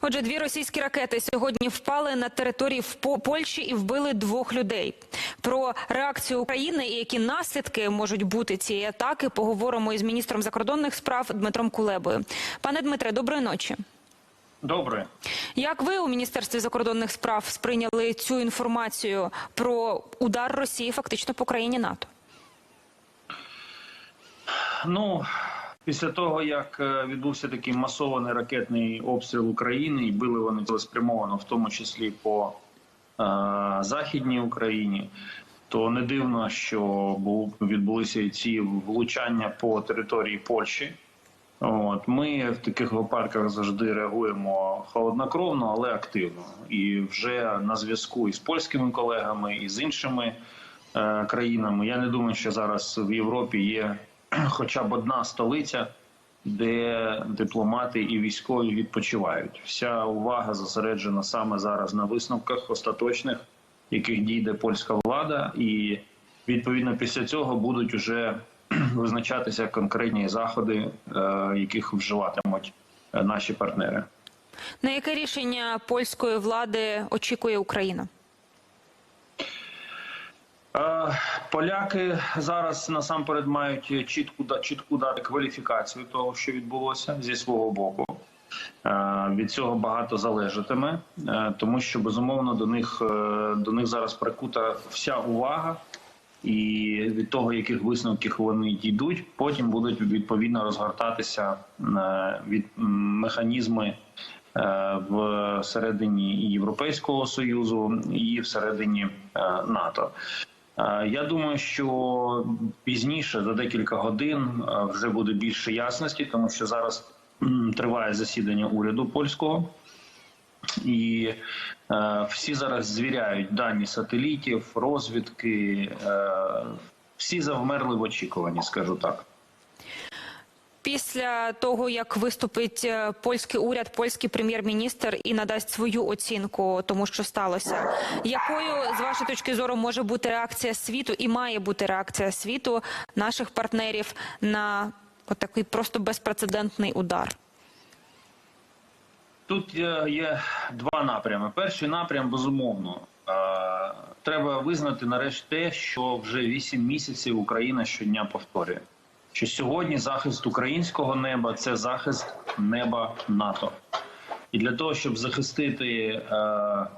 Отже, дві російські ракети сьогодні впали на території в Польщі і вбили двох людей. Про реакцію України і які наслідки можуть бути цієї атаки, поговоримо із міністром закордонних справ Дмитром Кулебою. Пане Дмитре, доброї ночі. Добре. Як ви у міністерстві закордонних справ сприйняли цю інформацію про удар Росії фактично по країні НАТО? Ну після того як е, відбувся такий масований ракетний обстріл України, і били вони цілеспрямовано, в тому числі по е, західній Україні, то не дивно, що був відбулися ці влучання по території Польщі. От ми в таких випадках завжди реагуємо холоднокровно, але активно. І вже на зв'язку із польськими колегами і з іншими е, країнами. Я не думаю, що зараз в Європі є хоча б одна столиця, де дипломати і військові відпочивають. Вся увага зосереджена саме зараз на висновках остаточних, яких дійде польська влада, і відповідно після цього будуть уже визначатися конкретні заходи, е, яких вживатимуть е, наші партнери. На яке рішення польської влади очікує Україна? Поляки зараз насамперед мають чітку чітку дати кваліфікацію того, що відбулося зі свого боку. Е, Від цього багато залежатиме, е, тому що безумовно до них е, до них зараз прикута вся увага, і від того, яких висновків вони дійдуть, потім будуть відповідно розгортатися від механізми е, всередині і Європейського союзу і всередині НАТО. Е, Я думаю, що пізніше за декілька годин е, вже буде більше ясності, тому що зараз триває засідання уряду польського, і е, всі зараз звіряють дані сателітів, розвідки. Всі завмерли в очікуванні, скажу так. Після того, як виступить е, польський уряд, польський прем'єр-міністр і надасть свою оцінку тому, що сталося, якою з вашої точки зору може бути реакція світу і має бути реакція світу наших партнерів на отакий просто безпрецедентний удар? Тут є, є два напрями. Перший напрям безумовно. е, Треба визнати нарешті те, що вже вісім місяців Україна щодня повторює, що сьогодні захист українського неба це захист неба НАТО. І для того, щоб захистити е,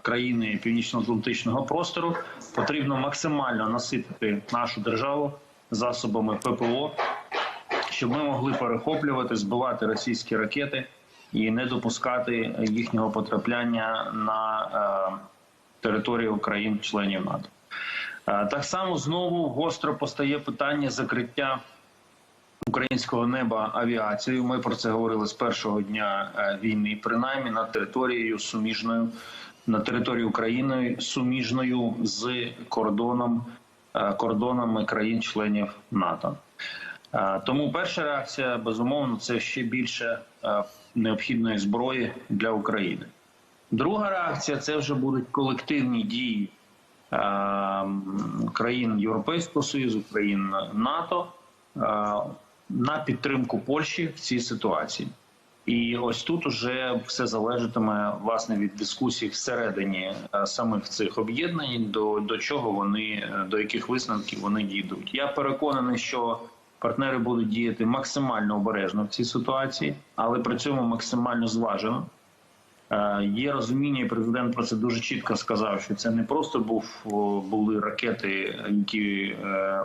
країни північно-атлантичного простору, потрібно максимально наситити нашу державу засобами ППО, щоб ми могли перехоплювати, збивати російські ракети і не допускати їхнього потрапляння на е, територію країн-членів НАТО. Е, Так само знову гостро постає питання закриття українського неба авіацією. Ми про це говорили з першого дня е, війни, принаймні над територією суміжною на території України суміжною з кордоном е, кордонами країн-членів НАТО. Е, Тому перша реакція безумовно це ще більше необхідної зброї для України. Друга реакція це вже будуть колективні дії країн Європейського Союзу, країн НАТО на підтримку Польщі в цій ситуації. І ось тут уже все залежатиме власне від дискусій всередині е, самих цих об'єднань, до, до чого вони е, до яких висновків вони дійдуть. Я переконаний, що партнери будуть діяти максимально обережно в цій ситуації, але при цьому максимально зважено. Е, Є розуміння, і президент про це дуже чітко сказав, що це не просто був були ракети, які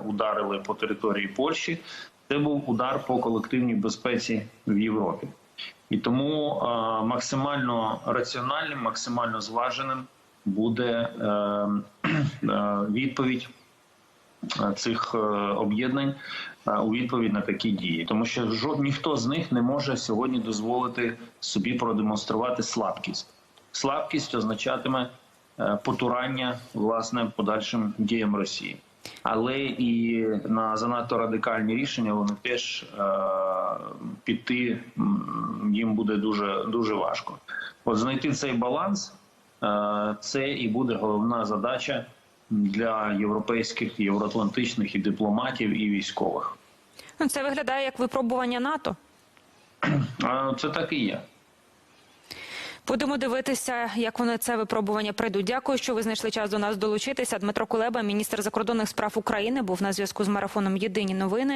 ударили по території Польщі. Це був удар по колективній безпеці в Європі, і тому максимально раціональним, максимально зваженим буде е, е, відповідь е, цих об'єднань у відповідь на такі дії, тому що ніхто з них не може сьогодні дозволити собі продемонструвати слабкість. Слабкість означатиме потурання власне подальшим діям Росії. Але і на занадто радикальні рішення вони теж е, піти їм буде дуже дуже важко. От знайти цей баланс е, це і буде головна задача для європейських, євроатлантичних і дипломатів і військових. Ну, це виглядає як випробування НАТО. Це так і є. Будемо дивитися, як вони це випробування прийдуть. Дякую, що ви знайшли час до нас долучитися. Дмитро Кулеба, міністр закордонних справ України, був на зв'язку з марафоном Єдині новини.